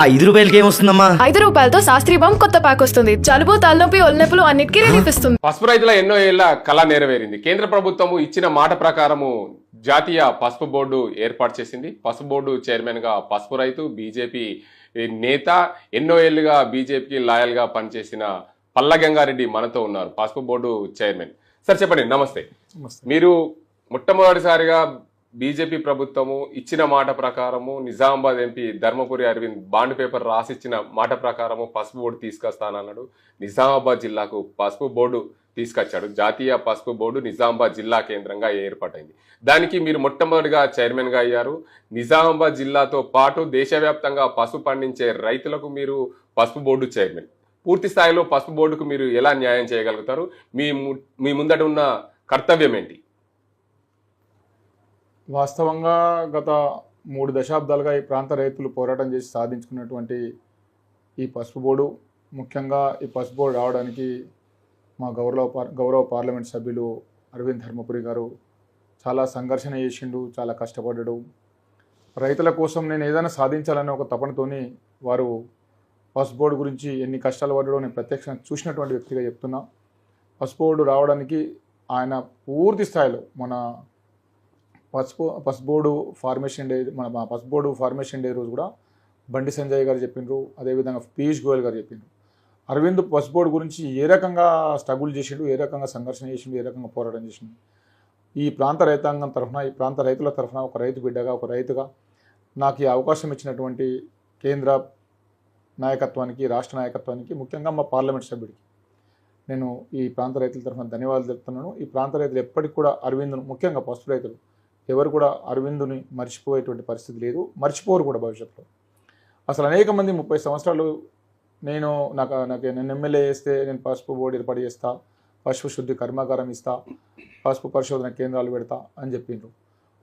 ఆ ఐదు రూపాయలకి ఏమొస్తుందమ్మా ఐదు రూపాయలతో శాస్త్రీ బామ్ కొత్త ప్యాక్ వస్తుంది. జలుబు తలనొప్పి ఒళ్ళనొప్పులు అన్నిటికీ రిలీఫ్ ఇస్తుంది. పసుపు రైతుల ఎన్నో ఏళ్ళ కళ నెరవేరింది. కేంద్ర ప్రభుత్వము ఇచ్చిన మాట ప్రకారము జాతీయ పసుపు బోర్డు ఏర్పాటు చేసింది. పసుపు బోర్డు చైర్మన్గా పసుపు రైతు బీజేపీ నేత ఎన్నో ఏళ్ళుగా బీజేపీకి లాయల్గా పనిచేసిన పల్ల గంగారెడ్డి మనతో ఉన్నారు. పసుపు బోర్డు చైర్మన్. సార్ చెప్పండి. నమస్తే. మీరు మొట్టమొదటిసారిగా బీజేపీ ప్రభుత్వము ఇచ్చిన మాట ప్రకారము Nizamabad MP Dharmapuri Arvind bond paper రాసిచ్చిన మాట ప్రకారము పసుపు బోర్డు తీసుకొస్తానన్నాడు. నిజామాబాద్ జిల్లాకు పసుపు బోర్డు తీసుకొచ్చాడు. జాతీయ పసుపు బోర్డు నిజామాబాద్ జిల్లా కేంద్రంగా ఏర్పాటైంది. దానికి మీరు మొట్టమొదటిగా చైర్మన్గా అయ్యారు. నిజామాబాద్ జిల్లాతో పాటు దేశవ్యాప్తంగా పసుపు పండించే రైతులకు మీరు పసుపు బోర్డు చైర్మన్. పూర్తి స్థాయిలో పసుపు బోర్డుకు మీరు ఎలా న్యాయం చేయగలుగుతారు? మీ ము- మీ ముందట ఉన్న కర్తవ్యం ఏంటి? వాస్తవంగా గత మూడు దశాబ్దాలుగా ఈ ప్రాంత రైతులు పోరాటం చేసి సాధించుకున్నటువంటి ఈ పసుపు బోర్డు ముఖ్యంగా ఈ పసుపు బోర్డు రావడానికి మా గౌరవ పార్- గౌరవ పార్లమెంట్ సభ్యులు అరవింద్ ధర్మపురి గారు చాలా సంఘర్షణ చేసిండు చాలా కష్టపడ్డాడు. రైతుల కోసం నేను ఏదైనా సాధించాలనే ఒక తపనతోని వారు పసుపు బోర్డు గురించి ఎన్ని కష్టాలు పడ్డాడో నేను ప్రత్యక్షంగా చూసినటువంటి వ్యక్తిగా చెప్తున్నా. పసుపు బోర్డు రావడానికి ఆయన పూర్తి స్థాయిలో మన పసుపు పసుపు బోర్డు ఫార్మేషన్ డే మన మా బోర్డు ఫార్మేషన్ డే రోజు కూడా బండి సంజయ్ గారు చెప్పిండ్రు అదేవిధంగా పీయూష్ గోయల్ గారు చెప్పిండ్రు. అరవింద్ పసుపు బోర్డు గురించి ఏ రకంగా స్ట్రగుల్ చేసిండు ఏ రకంగా సంఘర్షణ చేసిండు ఏ రకంగా పోరాటం చేసిండు? ఈ ప్రాంత రైతాంగం తరఫున ఈ ప్రాంత రైతుల తరఫున ఒక రైతు బిడ్డగా ఒక రైతుగా నాకు ఈ అవకాశం ఇచ్చినటువంటి కేంద్ర నాయకత్వానికి రాష్ట్ర నాయకత్వానికి ముఖ్యంగా మా పార్లమెంట్ సభ్యుడికి నేను ఈ ప్రాంత రైతుల తరఫున ధన్యవాదాలు తెలుపుతున్నాను. ఈ ప్రాంత రైతులు ఎప్పటికి కూడా అరవింద్ను ముఖ్యంగా పసుపు రైతులు ఎవరు కూడా అరవిందుని మర్చిపోయేటువంటి పరిస్థితి లేదు మర్చిపోరు కూడా భవిష్యత్తులో. అసలు అనేక మంది ముప్పై సంవత్సరాలు నేను నాకు నాకు నేను ఎమ్మెల్యే చేస్తే నేను పసుపు బోర్డు ఏర్పాటు చేస్తా పసుపు శుద్ధి కర్మాగారం ఇస్తా పసుపు పరిశోధన కేంద్రాలు పెడతా అని చెప్పిండ్రు.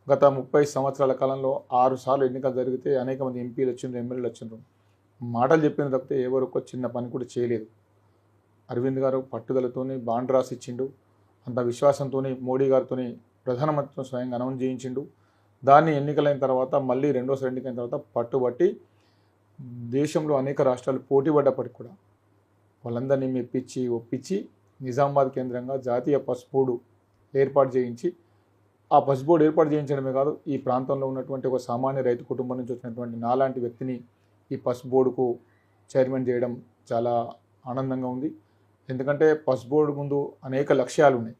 గత ముప్పై సంవత్సరాల కాలంలో ఆరు సార్లు ఎన్నికలు జరిగితే అనేక మంది ఎంపీలు వచ్చిండ్రు ఎమ్మెల్యేలు వచ్చిండ్రు. మాటలు చెప్పిన తప్పితే ఎవరు ఒక్క చిన్న పని కూడా చేయలేదు. అరవింద్ గారు పట్టుదలతోని బాండ్ రాసి ఇచ్చిండు అంత విశ్వాసంతోని మోడీ గారితోని ప్రధానమంత్రితో స్వయంగా అనౌన్స్ చేయించిండు. దాన్ని ఎన్నికలైన తర్వాత మళ్ళీ రెండోసారి ఎన్నికైన తర్వాత పట్టుబట్టి దేశంలో అనేక రాష్ట్రాలు పోటీపడ్డప్పటికి కూడా వాళ్ళందరినీ మెప్పించి ఒప్పించి నిజామాబాద్ కేంద్రంగా జాతీయ పసుపోడు ఏర్పాటు చేయించి ఆ పసుపోడు ఏర్పాటు చేయించడమే కాదు ఈ ప్రాంతంలో ఉన్నటువంటి ఒక సామాన్య రైతు కుటుంబం నుంచి వచ్చినటువంటి నాలాంటి వ్యక్తిని ఈ పస్ బోర్డుకు చైర్మన్ చేయడం చాలా ఆనందంగా ఉంది. ఎందుకంటే పస్ బోర్డు ముందు అనేక లక్ష్యాలు ఉన్నాయి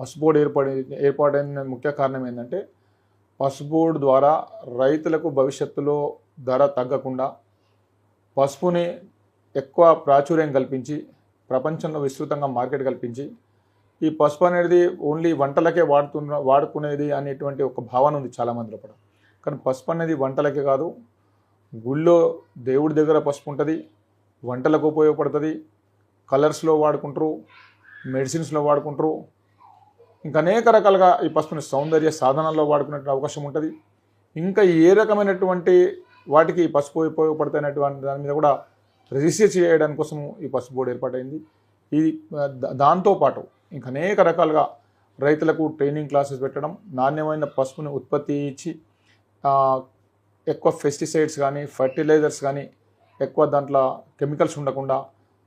పసుపు బోర్డు ఏర్పడి ఏర్పాటైన ముఖ్య కారణం ఏంటంటే పసుపు బోర్డు ద్వారా రైతులకు భవిష్యత్తులో ధర తగ్గకుండా పసుపుని ఎక్కువ ప్రాచుర్యం కల్పించి ప్రపంచంలో విస్తృతంగా మార్కెట్ కల్పించి ఈ పసుపు అనేది ఓన్లీ వంటలకే వాడుతున్న వాడుకునేది అనేటువంటి ఒక భావన ఉంది చాలామంది లోపల కానీ పసుపు అనేది వంటలకే కాదు గుళ్ళో దేవుడి దగ్గర పసుపు ఉంటుంది వంటలకు ఉపయోగపడుతుంది కలర్స్లో వాడుకుంటారు మెడిసిన్స్లో వాడుకుంటారు ఇంకా అనేక రకాలుగా ఈ పసుపుని సౌందర్య సాధనాల్లో వాడుకునే అవకాశం ఉంటుంది. ఇంకా ఏ రకమైనటువంటి వాటికి ఈ పసుపు ఉపయోగపడతాయినటువంటి దాని మీద కూడా రిజిస్టర్ చేయడానికి కోసం ఈ పసుపు బోర్డు ఏర్పాటైంది. ఇది దాంతోపాటు ఇంకా అనేక రకాలుగా రైతులకు ట్రైనింగ్ క్లాసెస్ పెట్టడం నాణ్యమైన పసుపుని ఉత్పత్తి ఇచ్చి ఎక్కువ పెస్టిసైడ్స్ కానీ ఫర్టిలైజర్స్ కానీ ఎక్కువ దాంట్లో కెమికల్స్ ఉండకుండా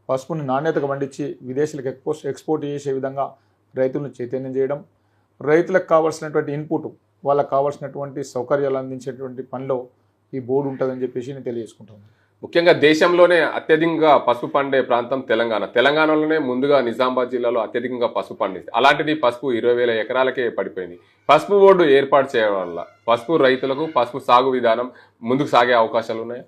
పసుపుని నాణ్యతగా పండించి విదేశాలకు ఎక్కువ ఎక్స్పోర్ట్ చేసే విధంగా రైతులను చైతన్యం చేయడం రైతులకు కావాల్సినటువంటి ఇన్పుట్ వాళ్ళకి కావాల్సినటువంటి సౌకర్యాలు అందించేటువంటి పనిలో ఈ బోర్డు ఉంటుందని చెప్పేసి నేను తెలియజేసుకుంటాను ముఖ్యంగా దేశంలోనే అత్యధికంగా పసుపు పండే ప్రాంతం తెలంగాణ. తెలంగాణలోనే ముందుగా నిజామాబాద్ జిల్లాలో అత్యధికంగా పసుపు పండింది. అలాంటిది పసుపు ఇరవై వేల ఎకరాలకే పడిపోయింది. పసుపు బోర్డు ఏర్పాటు చేయడం వల్ల పసుపు రైతులకు పసుపు సాగు విధానం ముందుకు సాగే అవకాశాలు ఉన్నాయి?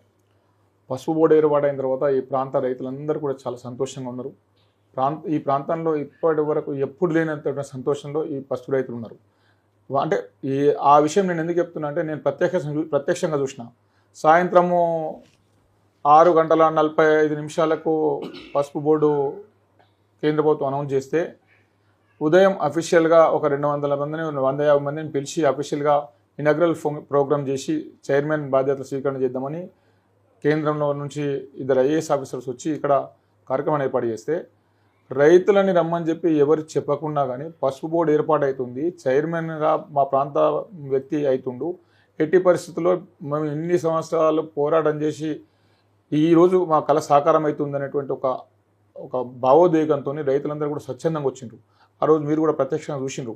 పసుపు బోర్డు ఏర్పాటైన తర్వాత ఈ ప్రాంత రైతులందరూ కూడా చాలా సంతోషంగా ఉన్నారు. ప్రాంత ఈ ప్రాంతంలో ఇప్పటి వరకు ఎప్పుడు లేనంత సంతోషంలో ఈ పసుపు రైతులు ఉన్నారు. అంటే ఈ ఆ విషయం నేను ఎందుకు చెప్తున్నా అంటే నేను ప్రత్యక్ష ప్రత్యక్షంగా చూసిన. సాయంత్రము ఆరు గంటల నలభై ఐదు నిమిషాలకు పసుపు బోర్డు కేంద్ర ప్రభుత్వం అనౌన్స్ చేస్తే ఉదయం అఫీషియల్గా ఒక రెండు వందల మందిని వంద యాభై మందిని పిలిచి అఫీషియల్గా ఇనగ్రల్ ప్రోగ్రామ్ చేసి చైర్మన్ బాధ్యతలు స్వీకరణ చేద్దామని కేంద్రంలో నుంచి ఇద్దరు ఐఏఎస్ ఆఫీసర్స్ వచ్చి ఇక్కడ కార్యక్రమాన్ని ఏర్పాటు చేస్తే రైతులని రమ్మని చెప్పి ఎవరు చెప్పకుండా కానీ పసుపు బోర్డు ఏర్పాటు అవుతుంది చైర్మన్గా మా ప్రాంత వ్యక్తి అవుతుండు ఎట్టి పరిస్థితుల్లో మేము ఎన్ని సంవత్సరాలు పోరాటం చేసి ఈరోజు మా కళ సాకారం అవుతుంది అనేటువంటి ఒక ఒక భావోద్వేగంతో రైతులందరూ కూడా స్వచ్ఛందంగా వచ్చిండ్రు. ఆ రోజు మీరు కూడా ప్రత్యక్షంగా చూసిండ్రు.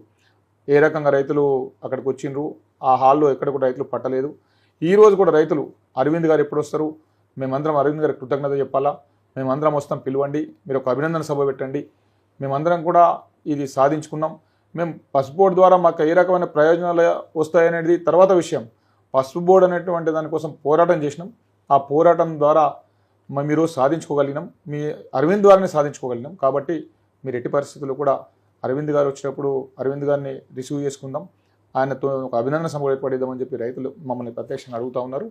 ఏ రకంగా రైతులు అక్కడికి వచ్చిండ్రు? ఆ హాల్లో ఎక్కడ కూడా రైతులు పట్టలేదు. ఈరోజు కూడా రైతులు అరవింద్ గారు ఎప్పుడు వస్తారు? మేమందరం అరవింద్ గారికి కృతజ్ఞత చెప్పాలా? మేమందరం వస్తాం పిలవండి. మీరు ఒక అభినందన సభ పెట్టండి. మేమందరం కూడా ఇది సాధించుకున్నాం. మేము పసుపు బోర్డు ద్వారా మాకు ఏ రకమైన ప్రయోజనాలు వస్తాయనేది తర్వాత విషయం. పసుపు బోర్డు అనేటువంటి దానికోసం పోరాటం చేసినాం. ఆ పోరాటం ద్వారా మీరు సాధించుకోగలిగినాం. మీ అరవింద్ ద్వారానే సాధించుకోగలిగినాం. కాబట్టి మీరు ఎట్టి పరిస్థితుల్లో కూడా అరవింద్ గారు వచ్చినప్పుడు అరవింద్ గారిని రిసీవ్ చేసుకుందాం. ఆయనతో ఒక అభినందన సభ ఏర్పడిద్దామని చెప్పి రైతులు మమ్మల్ని ప్రత్యక్షంగా అడుగుతా ఉన్నారు.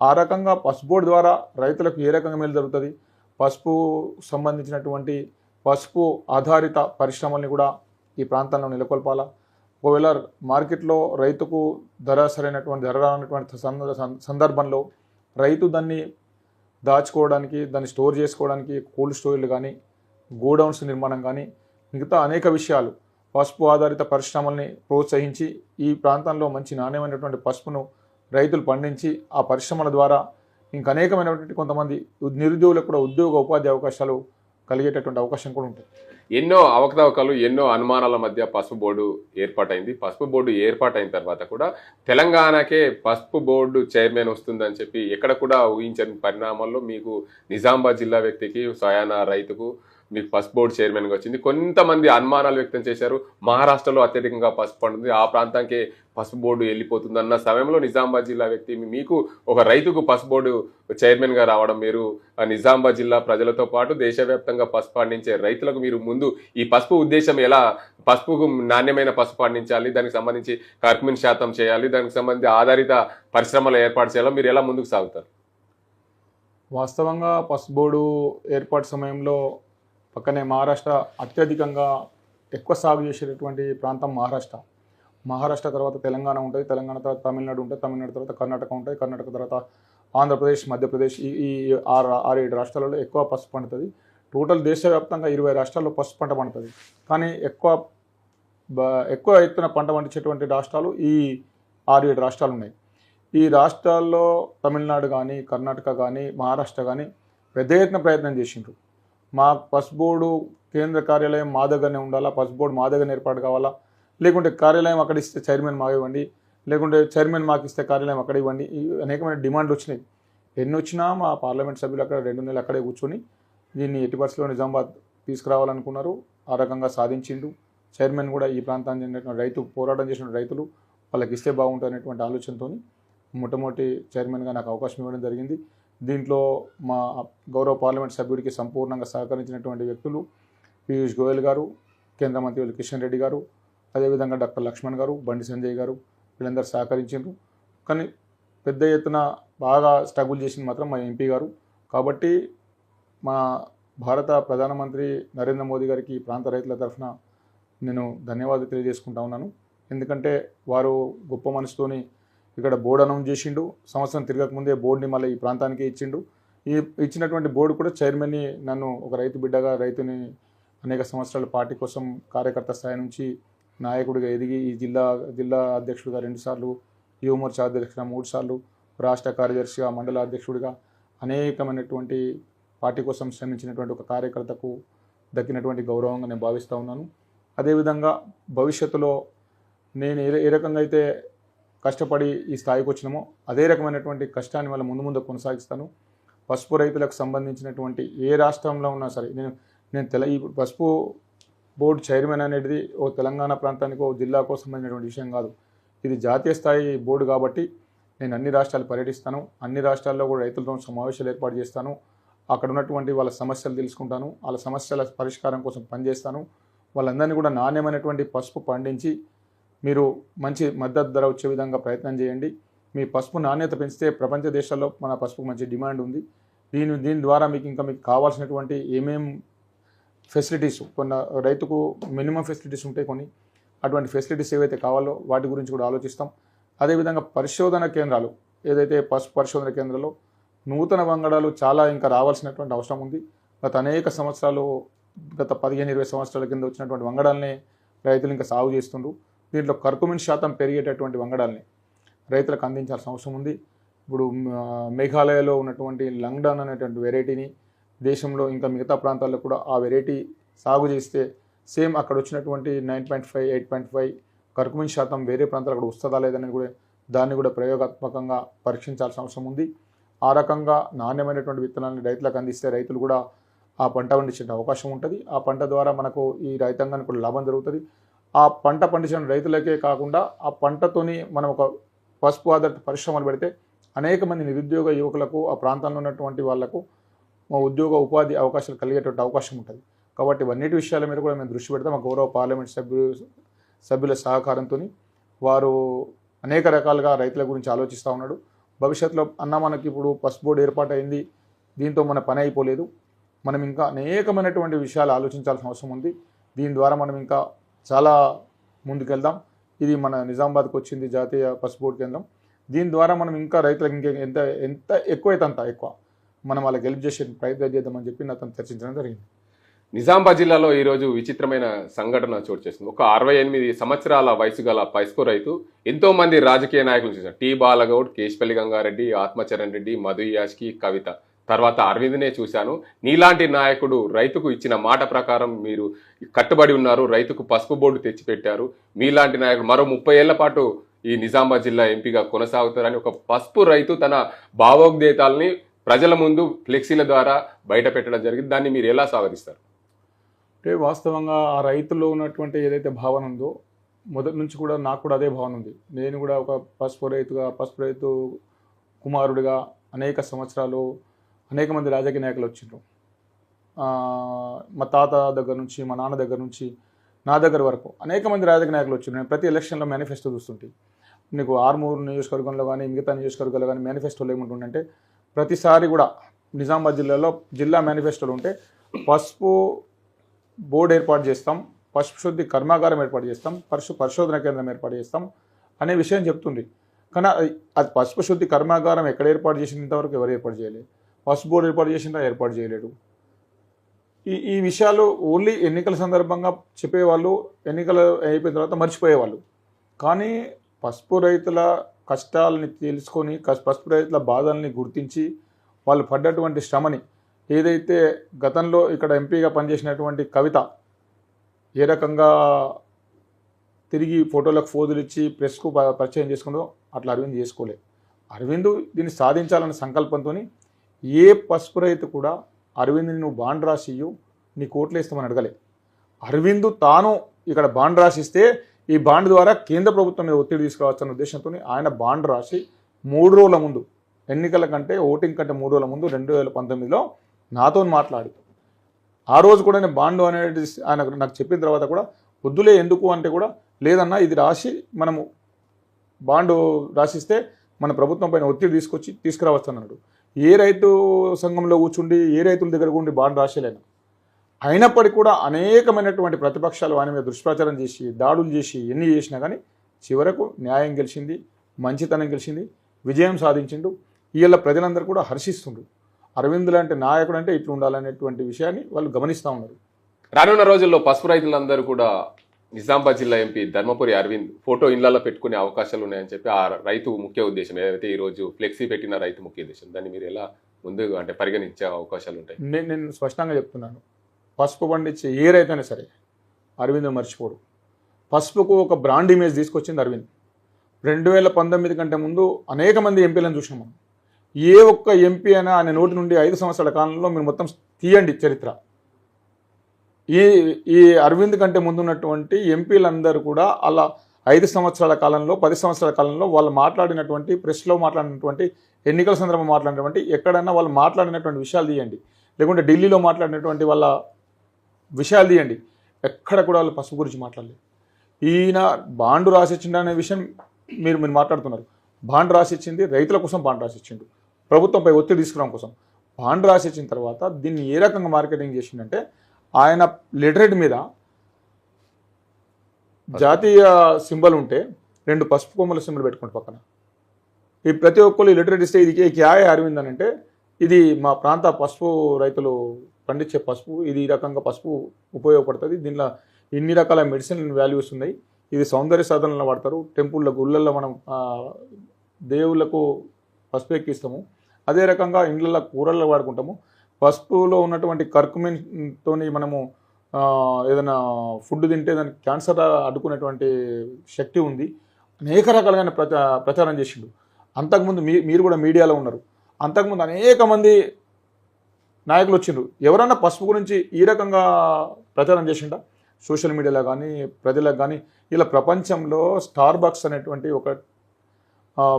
ఆ రకంగా పసుపు బోర్డు ద్వారా రైతులకు ఏ రకంగా మేలు జరుగుతుంది? పసుపు సంబంధించినటువంటి పసుపు ఆధారిత పరిశ్రమల్ని కూడా ఈ ప్రాంతంలో నెలకొల్పాలా? ఒకవేళ మార్కెట్లో రైతుకు ధర సరైనటువంటి ధర రానటువంటి సందర్భంలో రైతు దాన్ని దాచుకోవడానికి దాన్ని స్టోర్ చేసుకోవడానికి కోల్డ్ స్టోరేజ్లు కానీ గోడౌన్స్ నిర్మాణం కానీ మిగతా అనేక విషయాలు పసుపు ఆధారిత పరిశ్రమల్ని ప్రోత్సహించి ఈ ప్రాంతంలో మంచి నాణ్యమైనటువంటి పసుపును రైతులు పండించి ఆ పరిశ్రమల ద్వారా ఇంకా అనేకమైనటువంటి కొంతమంది నిరుద్యోగులకు కూడా ఉద్యోగ ఉపాధి అవకాశాలు కలిగేటటువంటి అవకాశం కూడా ఉంటుంది. ఎన్నో అవకతవకలు ఎన్నో అనుమానాల మధ్య పసుపు బోర్డు ఏర్పాటైంది. పసుపు బోర్డు ఏర్పాటైన తర్వాత కూడా తెలంగాణకే పసుపు బోర్డు చైర్మన్ వస్తుందని చెప్పి ఎక్కడ కూడా ఊహించని పరిణామాల్లో మీకు నిజామాబాద్ జిల్లా వ్యక్తికి సయానా రైతుకు మీకు పసుపు బోర్డు చైర్మన్గా వచ్చింది. కొంతమంది అనుమానాలు వ్యక్తం చేశారు. మహారాష్ట్రలో అత్యధికంగా పసుపు పండుతుంది. ఆ ప్రాంతానికే పసుపు బోర్డు వెళ్ళిపోతుంది అన్న సమయంలో నిజామాబాద్ జిల్లా వ్యక్తి మీకు ఒక రైతుకు పసుపు బోర్డు చైర్మన్గా రావడం మీరు ఆ నిజామాబాద్ జిల్లా ప్రజలతో పాటు దేశవ్యాప్తంగా పసుపు పండించే రైతులకు మీరు ముందు ఈ పసుపు ఉద్దేశం ఎలా పసుపుకు నాణ్యమైన పసుపు పండించాలి దానికి సంబంధించి కర్కుమిన్ శాతం చేయాలి దానికి సంబంధించి ఆధారిత పరిశ్రమలు ఏర్పాటు చేయాలో మీరు ఎలా ముందుకు సాగుతారు? వాస్తవంగా పసుపు బోర్డు ఏర్పాటు సమయంలో పక్కనే మహారాష్ట్ర అత్యధికంగా ఎక్కువ సాగు చేసేటటువంటి ప్రాంతం మహారాష్ట్ర. మహారాష్ట్ర తర్వాత తెలంగాణ ఉంటుంది. తెలంగాణ తర్వాత తమిళనాడు ఉంటుంది. తమిళనాడు తర్వాత కర్ణాటక ఉంటుంది. కర్ణాటక తర్వాత ఆంధ్రప్రదేశ్ మధ్యప్రదేశ్ ఈ ఈ ఆరు ఆరు ఏడు రాష్ట్రాలలో ఎక్కువ పసుపు పండుతుంది. టోటల్ దేశవ్యాప్తంగా ఇరవై రాష్ట్రాల్లో పసుపు పంట పండుతుంది. కానీ ఎక్కువ బ- ఎక్కువ ఎత్తున పంట పండించేటువంటి రాష్ట్రాలు ఈ ఆరు ఏడు రాష్ట్రాలు ఉన్నాయి. ఈ రాష్ట్రాల్లో తమిళనాడు కానీ కర్ణాటక కానీ మహారాష్ట్ర కానీ పెద్ద ఎత్తున ప్రయత్నం చేసిండ్రు. మా పసుపు బోర్డు కేంద్ర కార్యాలయం మా దగ్గరనే ఉండాలా? పసుపు బోర్డు మా దగ్గర ఏర్పాటు కావాలా? లేకుంటే కార్యాలయం అక్కడ ఇస్తే చైర్మన్ మాకు ఇవ్వండి. లేకుంటే చైర్మన్ మాకు ఇస్తే కార్యాలయం అక్కడ ఇవ్వండి. అనేకమైన డిమాండ్లు వచ్చినాయి. ఎన్ని వచ్చినా మా పార్లమెంట్ సభ్యులు అక్కడ రెండు నెలలు అక్కడే కూర్చొని దీన్ని ఎట్టి పరిస్థితిలో నిజామాబాద్ తీసుకురావాలనుకున్నారు. ఆ రకంగా సాధించిండు చైర్మన్ కూడా ఈ ప్రాంతానికి చెందినటువంటి రైతు పోరాటం చేసిన రైతులు వాళ్ళకి ఇస్తే బాగుంటుంది అనేటువంటి ఆలోచనతో మొట్టమొదటి చైర్మన్గా నాకు అవకాశం ఇవ్వడం జరిగింది. దీంట్లో మా గౌరవ పార్లమెంట్ సభ్యుడికి సంపూర్ణంగా సహకరించినటువంటి వ్యక్తులు పీయూష్ గోయల్ గారు కేంద్ర మంత్రి కిషన్ రెడ్డి గారు అదేవిధంగా డాక్టర్ లక్ష్మణ్ గారు బండి సంజయ్ గారు వీళ్ళందరూ సహకరించారు కానీ పెద్ద ఎత్తున బాగా స్ట్రగుల్ చేసింది మాత్రం మా ఎంపీ గారు. కాబట్టి మా భారత ప్రధానమంత్రి నరేంద్ర మోదీ గారికి ఈ ప్రాంత రైతుల తరఫున నేను ధన్యవాదాలు తెలియజేసుకుంటా ఉన్నాను. ఎందుకంటే వారు గొప్ప మనసుతోని ఇక్కడ బోర్డు అనౌన్స్ చేసిండు. సంవత్సరం తిరగకముందే బోర్డుని మళ్ళీ ఈ ప్రాంతానికి ఇచ్చిండు. ఈ ఇచ్చినటువంటి బోర్డు కూడా చైర్మన్ని నన్ను ఒక రైతు బిడ్డగా రైతుని అనేక సంవత్సరాల పార్టీ కోసం కార్యకర్త స్థాయి నుంచి నాయకుడిగా ఎదిగి ఈ జిల్లా జిల్లా అధ్యక్షుడిగా రెండుసార్లు యువమోర్చా అధ్యక్షుడిగా మూడుసార్లు రాష్ట్ర కార్యదర్శిగా మండల అధ్యక్షుడిగా అనేకమైనటువంటి పార్టీ కోసం శ్రమించినటువంటి ఒక కార్యకర్తకు దక్కినటువంటి గౌరవంగా నేను భావిస్తూ ఉన్నాను. అదేవిధంగా భవిష్యత్తులో నేను ఏ ఏ రకంగా అయితే కష్టపడి ఈ స్థాయికి వచ్చినామో అదే రకమైనటువంటి కష్టాన్ని వాళ్ళ ముందు ముందు కొనసాగిస్తాను. పసుపు రైతులకు సంబంధించినటువంటి ఏ రాష్ట్రంలో ఉన్నా సరే నేను నేను తెల ఈ పసుపు బోర్డు చైర్మన్ అనేది ఓ తెలంగాణ ప్రాంతానికి ఓ జిల్లాకో సంబంధించినటువంటి విషయం కాదు. ఇది జాతీయ స్థాయి బోర్డు కాబట్టి నేను అన్ని రాష్ట్రాలు పర్యటిస్తాను. అన్ని రాష్ట్రాల్లో కూడా రైతులతో సమావేశాలు ఏర్పాటు చేస్తాను. అక్కడ ఉన్నటువంటి వాళ్ళ సమస్యలు తెలుసుకుంటాను. వాళ్ళ సమస్యల పరిష్కారం కోసం పనిచేస్తాను. వాళ్ళందరినీ కూడా నాణ్యమైనటువంటి పసుపు పండించి మీరు మంచి మద్దతు ధర వచ్చే విధంగా ప్రయత్నం చేయండి. మీ పసుపు నాణ్యత పెంచితే ప్రపంచ దేశాల్లో మన పసుపు మంచి డిమాండ్ ఉంది. దీని దీని ద్వారా మీకు ఇంకా మీకు కావాల్సినటువంటి ఏమేం ఫెసిలిటీస్ కొన్ని రైతుకు మినిమం ఫెసిలిటీస్ ఉంటాయి కొన్ని అటువంటి ఫెసిలిటీస్ ఏవైతే కావాలో వాటి గురించి కూడా ఆలోచిస్తాం. అదేవిధంగా పరిశోధన కేంద్రాలు ఏదైతే పసుపు పరిశోధన కేంద్రంలో నూతన వంగడాలు చాలా ఇంకా రావాల్సినటువంటి అవసరం ఉంది. గత అనేక సంవత్సరాలు గత పదిహేను ఇరవై సంవత్సరాల కింద వచ్చినటువంటి వంగడాలనే రైతులు ఇంకా సాగు చేస్తుండ్రు. దీంట్లో కర్కుమిన్ శాతం పెరిగేటటువంటి వంగడాల్ని రైతులకు అందించాల్సిన అవసరం ఉంది. ఇప్పుడు మేఘాలయలో ఉన్నటువంటి లంగ్డన్ అనేటువంటి వెరైటీని దేశంలో ఇంకా మిగతా ప్రాంతాల్లో కూడా ఆ వెరైటీ సాగు చేస్తే సేమ్ అక్కడ వచ్చినటువంటి nine point five eight point five curcumin శాతం వేరే ప్రాంతాలు కూడా వస్తుందా లేదని కూడా దాన్ని కూడా ప్రయోగాత్మకంగా పరీక్షించాల్సిన అవసరం ఉంది. ఆ రకంగా నాణ్యమైనటువంటి విత్తనాలను రైతులకు అందిస్తే రైతులు కూడా ఆ పంట పండించే అవకాశం ఉంటుంది. ఆ పంట ద్వారా మనకు ఈ రైతాంగానికి కూడా లాభం జరుగుతుంది. ఆ పంట పండించిన రైతులకే కాకుండా ఆ పంటతోని మనం ఒక పసుపు ఆధారిత పరిశ్రమలు పెడితే అనేక మంది నిరుద్యోగ యువకులకు ఆ ప్రాంతంలో ఉన్నటువంటి వాళ్ళకు ఉద్యోగ ఉపాధి అవకాశాలు కలిగేటువంటి అవకాశం ఉంటుంది. కాబట్టి ఇవన్నిటి విషయాల మీద కూడా మేము దృష్టి పెడతాం. మా గౌరవ పార్లమెంట్ సభ్యులు సభ్యుల సహకారంతో వారు అనేక రకాలుగా రైతుల గురించి ఆలోచిస్తూ ఉన్నాడు. భవిష్యత్తులో అన్న మనకి ఇప్పుడు పసుపు బోర్డు ఏర్పాటు అయింది దీంతో మన పని అయిపోలేదు. మనం ఇంకా అనేకమైనటువంటి విషయాలు ఆలోచించాల్సిన అవసరం ఉంది. దీని ద్వారా మనం ఇంకా చాలా ముందుకెళ్దాం. ఇది మన నిజామాబాద్కి వచ్చింది జాతీయ పసుపు కేంద్రం. దీని ద్వారా మనం ఇంకా రైతులకు ఇంకా ఎంత ఎంత ఎక్కువైతే అంత ఎక్కువ. మనం వాళ్ళకి హెల్ప్ చేసే ప్రయత్నం చేద్దామని చెప్పి నాతో చర్చించడం జరిగింది. నిజామాబాద్ జిల్లాలో ఈరోజు విచిత్రమైన సంఘటన చోటు చేస్తుంది ఒక అరవై ఎనిమిది సంవత్సరాల వయసు గల పైస్కో రైతు ఎంతోమంది రాజకీయ నాయకులు చూశారు టీ బాలగౌడ్ కేశపల్లి గంగారెడ్డి ఆత్మచరణ్ రెడ్డి మధు యాష్కి కవిత. తర్వాత అరవింద్నే చూశాను. నీలాంటి నాయకుడు రైతుకు ఇచ్చిన మాట ప్రకారం మీరు కట్టుబడి ఉన్నారు రైతుకు పసుపు బోర్డు తెచ్చిపెట్టారు. మీలాంటి నాయకుడు మరో ముప్పై ఏళ్ళ పాటు ఈ నిజామాబాద్ జిల్లా ఎంపీగా కొనసాగుతారని ఒక పసుపు రైతు తన భావోద్వేతాలని ప్రజల ముందు ఫ్లెక్సీల ద్వారా బయట పెట్టడం జరిగింది. దాన్ని మీరు ఎలా స్వాగతిస్తారు? అంటే వాస్తవంగా ఆ రైతుల్లో ఉన్నటువంటి ఏదైతే భావన ఉందో మొదటి నుంచి కూడా నాకు కూడా అదే భావన ఉంది. నేను కూడా ఒక పసుపు రైతుగా పసుపు రైతు కుమారుడిగా అనేక సంవత్సరాలు అనేక మంది రాజకీయ నాయకులు వచ్చిండ్రు. మా తాత దగ్గర నుంచి మా నాన్న దగ్గర నుంచి నా దగ్గర వరకు అనేక మంది రాజకీయ నాయకులు వచ్చిండ్రు. నేను ప్రతి ఎలక్షన్లో మేనిఫెస్టో చూస్తుంటే. నీకు ఆర్మూరు నియోజకవర్గంలో కానీ మిగతా నియోజకవర్గాల్లో కానీ మేనిఫెస్టోలు ఏముంటుందంటే ప్రతిసారి కూడా నిజామాబాద్ జిల్లాలో జిల్లా మేనిఫెస్టోలు ఉంటే పసుపు బోర్డు ఏర్పాటు చేస్తాం పసుపు శుద్ధి కర్మాగారం ఏర్పాటు చేస్తాం పశు పరిశోధన కేంద్రం ఏర్పాటు చేస్తాం అనే విషయం చెప్తుంది కానీ అది- అది పసుపు శుద్ధి కర్మాగారం ఎక్కడ ఏర్పాటు చేసిన ఇంతవరకు ఎవరు ఏర్పాటు చేయలేదు. పసుపు బోర్డు ఏర్పాటు చేసిందా ఏర్పాటు చేయలేడు. ఈ ఈ విషయాలు ఓన్లీ ఎన్నికల సందర్భంగా చెప్పేవాళ్ళు ఎన్నికలు అయిపోయిన తర్వాత మర్చిపోయేవాళ్ళు. కానీ పసుపు రైతుల కష్టాలని తెలుసుకొని పసుపు రైతుల బాధల్ని గుర్తించి వాళ్ళు పడ్డటువంటి శ్రమని ఏదైతే గతంలో ఇక్కడ ఎంపీగా పనిచేసినటువంటి కవిత ఏ రకంగా తిరిగి ఫోటోలకు ఫోజులు ఇచ్చి ప్రెస్కు ప- పరిచయం చేసుకుందో అట్లా అరవింద్ చేసుకోలే. అరవింద్ దీన్ని సాధించాలనే సంకల్పంతో ఏ పసుపు రైతు కూడా అరవింద్ని నువ్వు బాండ్ రాసియ్యు నీ కోట్లు వేస్తామని అడగలే. అరవింద్ తాను ఇక్కడ బాండ్ రాసిస్తే ఈ బాండ్ ద్వారా కేంద్ర ప్రభుత్వం మీద ఒత్తిడి తీసుకురావచ్చన్న ఉద్దేశంతో ఆయన బాండ్ రాసి మూడు రోజుల ముందు ఎన్నికల కంటే ఓటింగ్ కంటే మూడు రోజుల ముందు రెండు వేల పంతొమ్మిదిలో నాతో మాట్లాడి. ఆ రోజు కూడా నేను బాండ్ అనేది ఆయన నాకు చెప్పిన తర్వాత కూడా వద్దులే ఎందుకు అంటే కూడా లేదన్నా ఇది రాసి మనము బాండు రాసిస్తే మన ప్రభుత్వం పైన ఒత్తిడి తీసుకొచ్చి తీసుకురావచ్చు అన్నాడు. ఏ రైతు సంఘంలో కూర్చుండి ఏ రైతుల దగ్గర ఉండి బాండ్ రాసేలేను. అయినప్పటికీ కూడా అనేకమైనటువంటి ప్రతిపక్షాలు ఆయన మీద దుష్ప్రచారం చేసి దాడులు చేసి ఎన్ని చేసినా కానీ చివరకు న్యాయం గెలిచింది మంచితనం గెలిచింది విజయం సాధించిండు. వీళ్ళ ప్రజలందరూ కూడా హర్షిస్తుండ్రు. అరవింద్ లాంటి నాయకుడు అంటే ఇట్లా ఉండాలనేటువంటి విషయాన్ని వాళ్ళు గమనిస్తూ ఉన్నారు. రానున్న రోజుల్లో పసుపు రైతులందరూ కూడా నిజామాబాద్ జిల్లా ఎంపీ ధర్మపురి అరవింద్ ఫోటో ఇళ్ళలో పెట్టుకునే అవకాశాలు ఉన్నాయని చెప్పి ఆ రైతు ముఖ్య ఉద్దేశం. ఏదైతే ఈ రోజు ఫ్లెక్సీ పెట్టిన రైతు ముఖ్య ఉద్దేశం దాన్ని మీరు ఎలా ముందు అంటే పరిగణించే అవకాశాలు ఉంటాయి? నేను నేను స్పష్టంగా చెప్తున్నాను. పసుపు పండించే ఏ రైతైనా సరే అరవింద్ మర్చిపోడు. పసుపుకు ఒక బ్రాండ్ ఇమేజ్ తీసుకొచ్చింది అరవింద్. రెండు వేల పంతొమ్మిది కంటే ముందు అనేక మంది ఎంపీలను చూసినాం మనం. ఏ ఒక్క ఎంపీ అయినా ఆయన నోటి నుండి ఐదు సంవత్సరాల కాలంలో మీరు మొత్తం తీయండి చరిత్ర. ఈ ఈ అరవింద్ కంటే ముందున్నటువంటి ఎంపీలందరూ కూడా అలా ఐదు సంవత్సరాల కాలంలో పది సంవత్సరాల కాలంలో వాళ్ళు మాట్లాడినటువంటి ప్రెస్లో మాట్లాడినటువంటి ఎన్నికల సందర్భంగా మాట్లాడినటువంటి ఎక్కడైనా వాళ్ళు మాట్లాడినటువంటి విషయాలు తీయండి. లేకుంటే ఢిల్లీలో మాట్లాడినటువంటి వాళ్ళ విషయాలు తీయండి. ఎక్కడ కూడా వాళ్ళు పసుపు గురించి మాట్లాడలేదు. ఈయన బాండు రాసిచ్చిండు అనే విషయం మీరు మీరు మాట్లాడుతున్నారు. బాండ్ రాసిచ్చింది రైతుల కోసం బాండ్ రాసిచ్చిండు. ప్రభుత్వంపై ఒత్తిడి తీసుకురావడం కోసం. బాండ్ రాసిచ్చిన తర్వాత దీన్ని ఏ రకంగా మార్కెటింగ్ చేసిండంటే ఆయన లిటరేట్ మీద జాతీయ సింబల్ ఉంటే రెండు పసుపు కొమ్మల సింబల్ పెట్టుకుంటే పక్కన. ఈ ప్రతి ఒక్కరు లిటరేట్ ఇస్తే ఇది ఏ క్యాయ్ అరవింద్ అని అంటే ఇది మా ప్రాంత పసుపు రైతులు పండించే పసుపు ఇది ఈ రకంగా పసుపు ఉపయోగపడుతుంది. దీనిలో ఇన్ని రకాల మెడిసిన్ వాల్యూస్ ఉన్నాయి. ఇది సౌందర్య సాధనలో వాడతారు. టెంపుల్లో గుళ్ళల్లో మనం దేవుళ్ళకు పసుపు ఎక్కిస్తాము. అదే రకంగా ఇండ్లలో కూరల్లో వాడుకుంటాము. పసుపులో ఉన్నటువంటి కర్కుమిన్తో మనము ఏదైనా ఫుడ్ తింటే దానికి క్యాన్సర్ అడ్డుకునేటువంటి శక్తి ఉంది. అనేక రకాలుగా ప్రచా ప్రచారం చేసిండు. అంతకుముందు మీ మీరు కూడా మీడియాలో ఉన్నారు. అంతకుముందు అనేక మంది నాయకులు వచ్చిండ్రు. ఎవరన్నా పసుపు గురించి ఈ రకంగా ప్రచారం చేసిండా? సోషల్ మీడియాలో కానీ ప్రజలకు కానీ ఇలా ప్రపంచంలో స్టార్ బాక్స్ అనేటువంటి ఒక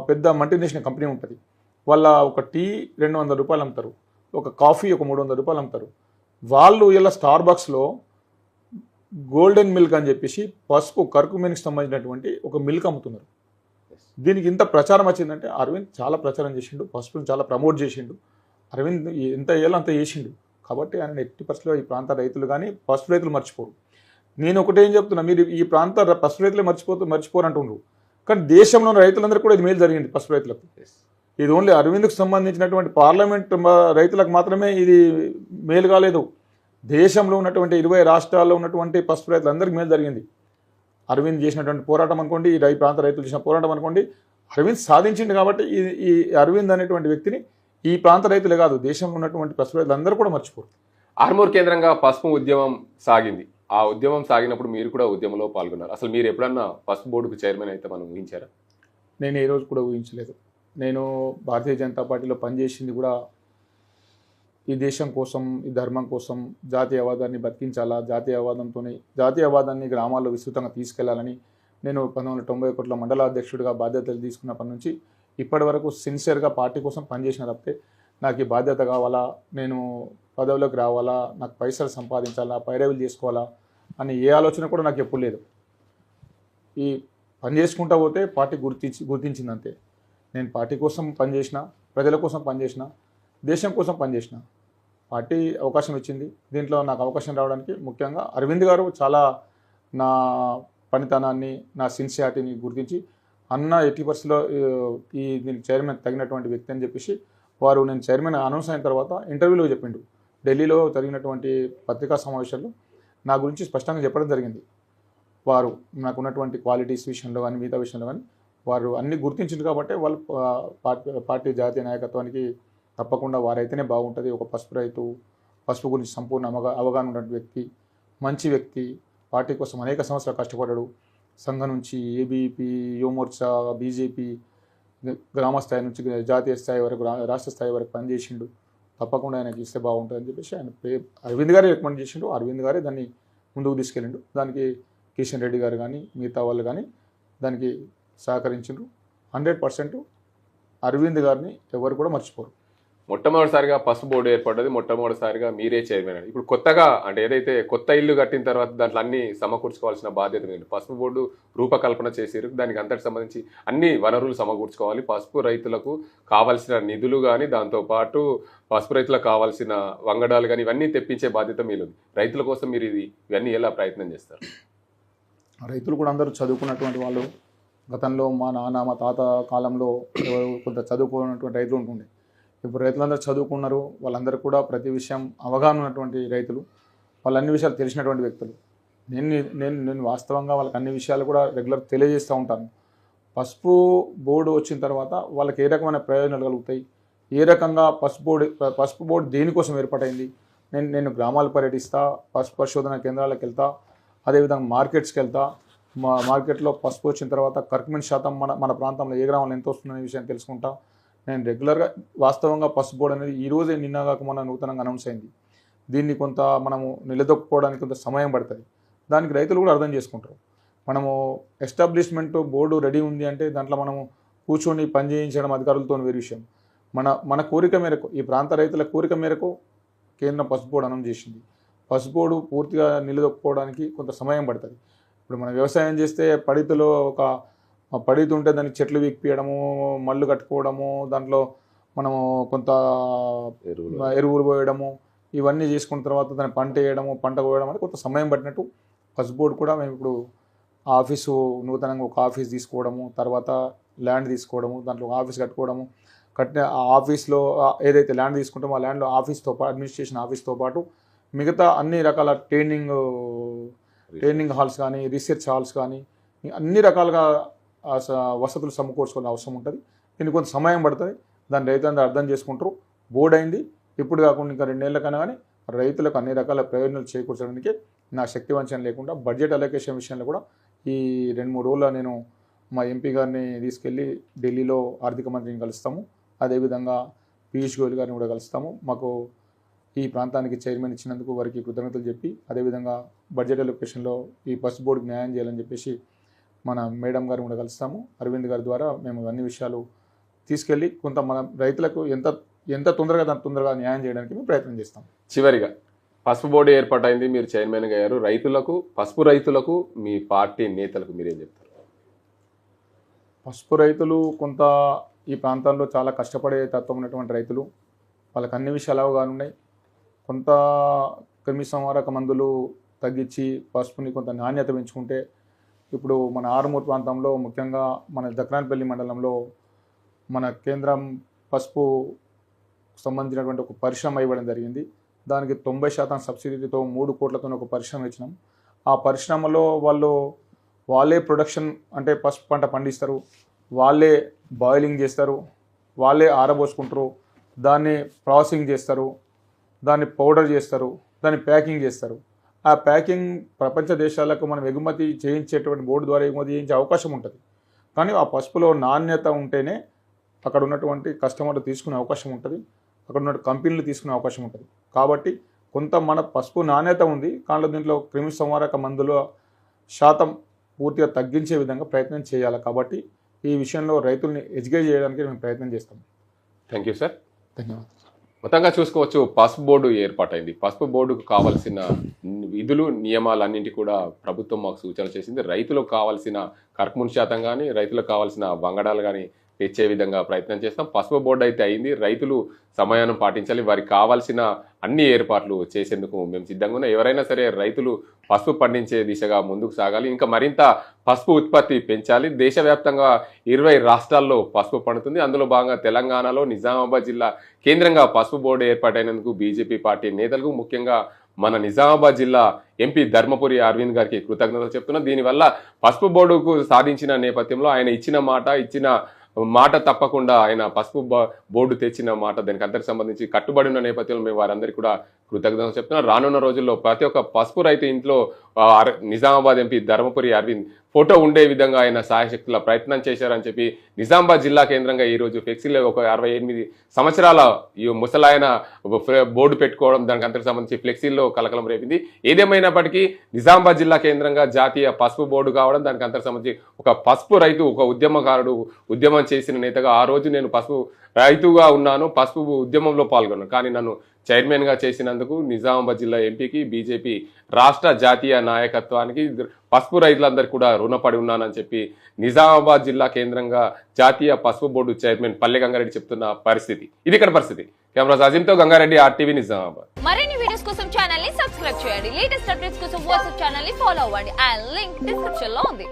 పెద్ద మల్టీనేషనల్ కంపెనీ ఉంటుంది. వాళ్ళ ఒక టీ రెండు వందల రూపాయలు అమ్ముతారు. ఒక కాఫీ ఒక మూడు వందల రూపాయలు అమ్ముతారు. వాళ్ళు ఇలా స్టార్ బాక్స్లో గోల్డెన్ మిల్క్ అని చెప్పేసి పసుపు కర్కుమిన్కి సంబంధించినటువంటి ఒక మిల్క్ అమ్ముతున్నారు. దీనికి ఇంత ప్రచారం వచ్చిందంటే అరవింద్ చాలా ప్రచారం చేసిండు పసుపుని చాలా ప్రమోట్ చేసిండు. అరవింద్ ఎంత ఏళ్ళు అంత చేసిండు. కాబట్టి ఆయన ఎట్టి పరిస్థితిలో ఈ ప్రాంత రైతులు కానీ పసుపు రైతులు మర్చిపోరు. నేను ఒకటే ఏం చెప్తున్నా మీరు ఈ ప్రాంత పసుపు రైతులే మర్చిపోతూ మర్చిపోరు అంటుండ్రు కానీ దేశంలో ఉన్న రైతులందరూ కూడా ఇది మేలు జరిగింది పసుపు రైతులకు. ఇది ఓన్లీ అరవింద్కు సంబంధించినటువంటి పార్లమెంట్ రైతులకు మాత్రమే ఇది మేలు కాలేదు. దేశంలో ఉన్నటువంటి ఇరవై రాష్ట్రాల్లో ఉన్నటువంటి పసుపు రైతులందరికీ మేలు జరిగింది. అరవింద్ చేసినటువంటి పోరాటం అనుకోండి ఈ రై ప్రాంత రైతులు చేసిన పోరాటం అనుకోండి అరవింద్ సాధించింది కాబట్టి ఈ ఈ అరవింద్ అనేటువంటి వ్యక్తిని ఈ ప్రాంత రైతులే కాదు దేశంలో ఉన్నటువంటి పసుపు రైతులందరూ కూడా మర్చిపోరు. ఆర్మూర్ కేంద్రంగా పసుపు ఉద్యమం సాగింది. ఆ ఉద్యమం సాగినప్పుడు మీరు కూడా ఉద్యమంలో పాల్గొన్నారు. అసలు మీరు ఎప్పుడన్నా పసుపు బోర్డుకు చైర్మన్ అయితే మనం ఊహించారా? నేను ఏ రోజు కూడా ఊహించలేదు. నేను భారతీయ జనతా పార్టీలో పనిచేసింది కూడా ఈ దేశం కోసం ఈ ధర్మం కోసం జాతీయవాదాన్ని బతికించాలా జాతీయవాదంతో జాతీయవాదాన్ని గ్రామాల్లో విస్తృతంగా తీసుకెళ్ళాలని నేను పంతొమ్మిది వందల తొంభై ఒకటిలో మండల అధ్యక్షుడిగా బాధ్యతలు తీసుకున్నప్పటి నుంచి ఇప్పటి వరకు సిన్సియర్గా పార్టీ కోసం పనిచేసిన తప్పితే నాకు ఈ బాధ్యత కావాలా నేను పదవిలోకి రావాలా నాకు పైసలు సంపాదించాలా పైరవులు చేసుకోవాలా అని ఏ ఆలోచన కూడా నాకు ఎప్పుడు లేదు. ఈ పని చేసుకుంటా పోతే పార్టీ గుర్తించి గుర్తించిందంతే. నేను పార్టీ కోసం పనిచేసిన ప్రజల కోసం పనిచేసిన దేశం కోసం పనిచేసిన పార్టీ అవకాశం ఇచ్చింది. దీంట్లో నాకు అవకాశం రావడానికి ముఖ్యంగా అరవింద్ గారు చాలా నా పనితనాన్ని నా సిన్సియారిటీని గుర్తించి అన్న ఎట్టి పరిస్థితిలో ఈ దీనికి చైర్మన్ తగినటువంటి వ్యక్తి అని చెప్పేసి వారు నేను చైర్మన్ అనౌన్స్ అయిన తర్వాత ఇంటర్వ్యూలో చెప్పిండు. ఢిల్లీలో జరిగినటువంటి పత్రికా సమావేశాల్లో నా గురించి స్పష్టంగా చెప్పడం జరిగింది. వారు నాకున్నటువంటి క్వాలిటీస్ విషయంలో కానీ మిగతా విషయంలో కానీ వారు అన్ని గుర్తించింది కాబట్టి వాళ్ళు పార్టీ పార్టీ జాతీయ నాయకత్వానికి తప్పకుండా వారైతేనే బాగుంటుంది. ఒక పసుపు రైతు పసుపు గురించి సంపూర్ణ అవగాహన ఉన్న వ్యక్తి మంచి వ్యక్తి పార్టీ కోసం అనేక సంవత్సరాలు కష్టపడ్డాడు. సంఘం నుంచి ఏబీపీ యువమోర్చా బీజేపీ గ్రామ స్థాయి నుంచి జాతీయ స్థాయి వరకు రా- రాష్ట్ర స్థాయి వరకు పనిచేసిండు. తప్పకుండా ఆయనకి ఇస్తే బాగుంటుంది అని చెప్పేసి ఆయన పే- అరవింద్ గారే రికమెండ్ చేసిండు. అరవింద్ గారే దాన్ని ముందుకు తీసుకెళ్ళిండు. దానికి కిషన్ రెడ్డి గారు కానీ మిగతా వాళ్ళు కానీ దానికి సహకరించిండ్రు. హండ్రెడ్ పర్సెంట్ అరవింద్ గారిని ఎవరు కూడా మర్చిపోరు. మొట్టమొదటిసారిగా పసుపు బోర్డు ఏర్పడ్డది మొట్టమొదటిసారిగా మీరే చైర్మన్ అండి ఇప్పుడు కొత్తగా అంటే ఏదైతే కొత్త ఇల్లు కట్టిన తర్వాత దాంట్లో అన్ని సమకూర్చుకోవాల్సిన బాధ్యత మీరు పసుపు బోర్డు రూపకల్పన చేసారు దానికి అంతటి సంబంధించి అన్ని వనరులు సమకూర్చుకోవాలి. పసుపు రైతులకు కావాల్సిన నిధులు కానీ దాంతోపాటు పసుపు రైతులకు కావాల్సిన వంగడాలు కానీ ఇవన్నీ తెప్పించే బాధ్యత మీరు రైతుల కోసం మీరు ఇది ఇవన్నీ ఎలా ప్రయత్నం చేస్తారు? రైతులు కూడా అందరూ చదువుకున్నటువంటి వాళ్ళు గతంలో మా నాన్న మా తాత కాలంలో కొంత చదువుకున్నటువంటి రైతులు ఉంటుండే. ఇప్పుడు రైతులందరూ చదువుకున్నారు. వాళ్ళందరూ కూడా ప్రతి విషయం అవగాహన ఉన్నటువంటి రైతులు. వాళ్ళు అన్ని విషయాలు తెలిసినటువంటి వ్యక్తులు. నేను నేను నేను వాస్తవంగా వాళ్ళకి అన్ని విషయాలు కూడా రెగ్యులర్ తెలియజేస్తూ ఉంటాను. పసుపు బోర్డు వచ్చిన తర్వాత వాళ్ళకి ఏ రకమైన ప్రయోజనాలు కలుగుతాయి? ఏ రకంగా పసుపు బోర్డు పసుపు బోర్డు దేనికోసం ఏర్పాటైంది? నేను నేను గ్రామాలు పర్యటిస్తా పసుపు పరిశోధన కేంద్రాలకు వెళ్తా అదేవిధంగా మార్కెట్స్కి వెళ్తా మా మార్కెట్లో పసుపు వచ్చిన తర్వాత కర్క్మెంట్ శాతం మన మన ప్రాంతంలో ఏ గ్రామంలో ఎంత వస్తుందనే విషయం తెలుసుకుంటా. నేను రెగ్యులర్గా వాస్తవంగా పసుపు బోర్డు అనేది ఈరోజే రోజే నిన్న కాక మొన్న నూతనంగా అనౌన్స్ అయింది. దీన్ని కొంత మనము నిలదొక్కుకోవడానికి కొంత సమయం పడుతుంది. దానికి రైతులు కూడా అర్థం చేసుకుంటారు. మనము ఎస్టాబ్లిష్మెంట్ బోర్డు రెడీ ఉంది అంటే దాంట్లో మనము కూర్చొని పని చేయించడం అధికారులతో వేరే విషయం. మన మన కోరిక మేరకు ఈ ప్రాంత రైతుల కోరిక మేరకు కేంద్రం పసుపు బోర్డు అనౌన్స్ చేసింది. పసుపు బోర్డు పూర్తిగా నిలదొక్కుకోవడానికి కొంత సమయం పడుతుంది. ఇప్పుడు మనం వ్యవసాయం చేస్తే పడితులో ఒక పడిత ఉంటే దానికి చెట్లు విక్కియడము మళ్ళు కట్టుకోవడము దాంట్లో మనము కొంత ఎరువులు. పోయడము ఇవన్నీ చేసుకున్న తర్వాత దాన్ని పంట వేయడము పంట కోయడం అంటే కొంత సమయం పట్టినట్టు పసుపు బోర్డు కూడా మేము ఇప్పుడు ఆఫీసు నూతనంగా ఒక ఆఫీస్ తీసుకోవడము తర్వాత ల్యాండ్ తీసుకోవడము దాంట్లో ఒక ఆఫీస్ కట్టుకోవడము కట్టిన ఆ ఆఫీస్లో ఏదైతే ల్యాండ్ తీసుకుంటామో ఆ ల్యాండ్లో ఆఫీస్తో పాటు అడ్మినిస్ట్రేషన్ ఆఫీస్తో పాటు మిగతా అన్ని రకాల ట్రైనింగ్ ట్రైనింగ్ హాల్స్ కానీ రీసెర్చ్ హాల్స్ కానీ అన్ని రకాలుగా స- వసతులు సమకూర్చుకోవాల్సిన అవసరం ఉంటుంది. దీనికి కొంత సమయం పడుతుంది. దాన్ని రైతులందరూ అర్థం చేసుకుంటారు. బోర్డు అయింది. ఇప్పుడు కాకుండా ఇంకా రెండేళ్ళ కన్నా కానీ రైతులకు అన్ని రకాల ప్రయోజనాలు చేకూర్చడానికి నా శక్తి వంచన లేకుండా బడ్జెట్ అలొకేషన్ విషయంలో కూడా ఈ రెండు మూడు రోజుల్లో నేను మా ఎంపీ గారిని తీసుకెళ్ళి ఢిల్లీలో ఆర్థిక మంత్రిని కలుస్తాము. అదేవిధంగా పీయూష్ గోయల్ గారిని కూడా కలుస్తాము. మాకు ఈ ప్రాంతానికి చైర్మన్ ఇచ్చినందుకు వారికి కృతజ్ఞతలు చెప్పి అదేవిధంగా బడ్జెట్ అలొకేషన్లో ఈ బస్ బోర్డుకి న్యాయం చేయాలని చెప్పేసి మన మేడం గారిని కూడా కలుస్తాము. అరవింద్ గారి ద్వారా మేము అన్ని విషయాలు తీసుకెళ్ళి కొంత మన రైతులకు ఎంత ఎంత తొందరగా దాని తొందరగా న్యాయం చేయడానికి మేము ప్రయత్నం చేస్తాం. చివరిగా పసుపు బోర్డు ఏర్పాటైంది మీరు చైర్మన్గా అయ్యారు. రైతులకు పసుపు రైతులకు మీ పార్టీ నేతలకు మీరేం చెప్తారు? పసుపు రైతులు కొంత ఈ ప్రాంతాల్లో చాలా కష్టపడే తత్వం ఉన్నటువంటి రైతులు. వాళ్ళకి అన్ని విషయాలు అవగాహన ఉన్నాయి. కొంత క్రిమి సంహారక మందులు తగ్గించి పసుపుని కొంత నాణ్యత పెంచుకుంటే ఇప్పుడు మన ఆరుమూరు ప్రాంతంలో ముఖ్యంగా మన దక్రాన్పల్లి మండలంలో మన కేంద్రం పసుపు సంబంధించినటువంటి ఒక పరిశ్రమ ఇవ్వడం జరిగింది. దానికి తొంభై శాతం సబ్సిడీతో మూడు కోట్లతో ఒక పరిశ్రమ ఇచ్చినాం. ఆ పరిశ్రమలో వాళ్ళు వాళ్ళే ప్రొడక్షన్ అంటే పసుపు పంట పండిస్తారు. వాళ్ళే బాయిలింగ్ చేస్తారు. వాళ్ళే ఆరబోసుకుంటారు. దాన్ని ప్రాసెసింగ్ చేస్తారు. దాన్ని పౌడర్ చేస్తారు దాన్ని ప్యాకింగ్ చేస్తారు. ఆ ప్యాకింగ్ ప్రపంచ దేశాలకు మనం ఎగుమతి చేయించేటువంటి బోర్డు ద్వారా ఎగుమతి చేయించే అవకాశం ఉంటుంది. కానీ ఆ పసుపులో నాణ్యత ఉంటేనే అక్కడ ఉన్నటువంటి కస్టమర్లు తీసుకునే అవకాశం ఉంటుంది అక్కడ ఉన్న కంపెనీలు తీసుకునే అవకాశం ఉంటుంది. కాబట్టి కొంత మన పసుపు నాణ్యత ఉంది కానీ దీంట్లో క్రిమి సంహారక మందుల శాతం పూర్తిగా తగ్గించే విధంగా ప్రయత్నం చేయాలి. కాబట్టి ఈ విషయంలో రైతుల్ని ఎడ్యుకేట్ చేయడానికి మేము ప్రయత్నం చేస్తాం. Thank you sir. ధన్యవాదాలు. మొత్తంగా చూసుకోవచ్చు పసుపు బోర్డు ఏర్పాటైంది. పసుపు బోర్డుకు కావాల్సిన విధులు నియమాలన్నింటి కూడా ప్రభుత్వం మాకు సూచన చేసింది. రైతులకు కావాల్సిన కర్కుమున్ శాతం కానీ రైతులకు కావాల్సిన వంగడాలు కానీ తెచ్చే విధంగా ప్రయత్నం చేస్తాం. పసుపు బోర్డు అయితే అయింది. రైతులు సమయాన్ని పాటించాలి. వారికి కావాల్సిన అన్ని ఏర్పాట్లు చేసేందుకు మేము సిద్ధంగా ఉన్నాం. ఎవరైనా సరే రైతులు పసుపు పండించే దిశగా ముందుకు సాగాలి. ఇంకా మరింత పసుపు ఉత్పత్తి పెంచాలి. దేశవ్యాప్తంగా ఇరవై రాష్ట్రాల్లో పసుపు పండుతుంది. అందులో భాగంగా తెలంగాణలో నిజామాబాద్ జిల్లా కేంద్రంగా పసుపు బోర్డు ఏర్పాటైనందుకు బీజేపీ పార్టీ నేతలకు ముఖ్యంగా మన నిజామాబాద్ జిల్లా ఎంపీ ధర్మపురి అరవింద్ గారికి కృతజ్ఞతలు చెప్తున్నా. దీనివల్ల పసుపు బోర్డుకు సాధించిన నేపథ్యంలో ఆయన ఇచ్చిన మాట ఇచ్చిన మాట తప్పకుండా ఆయన పసుపు బోర్డు తెచ్చిన మాట దానికి అందరికి సంబంధించి కట్టుబడి ఉన్న నేపథ్యంలో మేము వారందరికీ కూడా కృతజ్ఞతలు చెప్తున్నాం. రానున్న రోజుల్లో ప్రతి ఒక్క పసుపు రైతు ఇంట్లో నిజామాబాద్ ఎంపీ ధర్మపురి అరవింద్ ఫోటో ఉండే విధంగా ఆయన సాయశక్తుల ప్రయత్నం చేశారని చెప్పి నిజామాబాద్ జిల్లా కేంద్రంగా ఈ రోజు ఫ్లెక్సీలో ఒక అరవై ఎనిమిది సంవత్సరాల ఈ ముసలాయన బోర్డు పెట్టుకోవడం దానికి అంతకు సంబంధించి ఫ్లెక్సీల్లో కలకలం రేపింది. ఏదేమైనప్పటికీ నిజామాబాద్ జిల్లా కేంద్రంగా జాతీయ పసుపు బోర్డు కావడం దానికి అంతకు సంబంధించి ఒక పసుపు రైతు ఒక ఉద్యమకారుడు ఉద్యమం చేసిన నేతగా ఆ రోజు నేను పసుపు రైతుగా ఉన్నాను పసుపు ఉద్యమంలో పాల్గొన్నాను. కానీ నన్ను చైర్మన్గా చేసినందుకు నిజామాబాద్ జిల్లా ఎంపీకి బీజేపీ రాష్ట్ర జాతీయ నాయకత్వానికి పసుపు రైతులందరికీ కూడా రుణపడి ఉన్నానని చెప్పి నిజామాబాద్ జిల్లా కేంద్రంగా జాతీయ పసుపు బోర్డు చైర్మన్ పల్లె గంగారెడ్డి చెప్తున్న పరిస్థితి. ఇది ఇక్కడ పరిస్థితి. కెమెరా అజింతో గంగారెడ్డి ఆర్టీవీ నిజామాబాద్. మరిన్ని వీడియోస్ కోసం ఛానల్ని సబ్స్క్రైబ్ చేయండి. లేటెస్ట్ అప్డేట్స్ కోసం వాట్సాప్ ఛానల్ని ఫాలో అవ్వండి. అండ్ లింక్ డిస్క్రిప్షన్లో ఉంది.